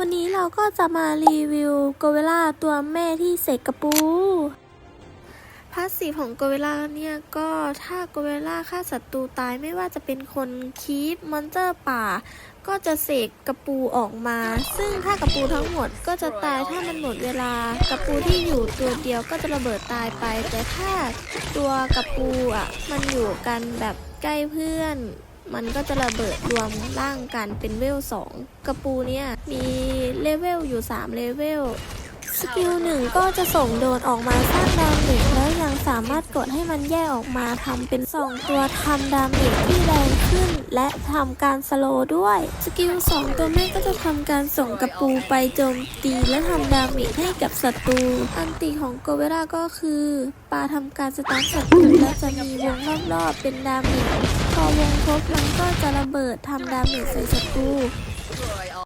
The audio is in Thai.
วันนี้เราก็จะมารีวิวโกเวล่าตัวแม่ที่เสกกระปูพาสซีฟของโกเวล่าเนี่ยก็ถ้าโกเวล่าฆ่าศัตรูตายไม่ว่าจะเป็นคนคีปมอนเตอร์ป่า ก็จะเสกกระปูออกมา ซึ่งถ้ากระปูทั้งหมดก็จะตายถ้ามันหมดเวลากระปูที่อยู่ตัวเดียวก็จะระเบิดตายไป แต่ถ้าตัวกระปูอะมันอยู่กันแบบใกล้เพื่อน มันก็จะระเบิดรวมร่างกันเป็นเวลสองกระปูเนี่ยมีเลเวลอยู่ 3 เลเวลสกิลหนึ่งก็จะส่งโดนออกมาสร้างดาเมจแล้วยังสามารถกดให้มันแยกออกมาทำเป็น 2 ตัวทำดาเมจที่แรงขึ้น และทำการสโลด้วย สกิล 2 ตัวแม่ก็จะทำการส่งกระปูไปโจมตีและทำดาเมจให้กับศัตรู อันติของโกเวราก็คือปลาทำการสตาร์ทศัตรูและจะมีวงรอบๆเป็นดาเมจ พอวงครบมันก็จะระเบิดทำดาเมจใส่ศัตรู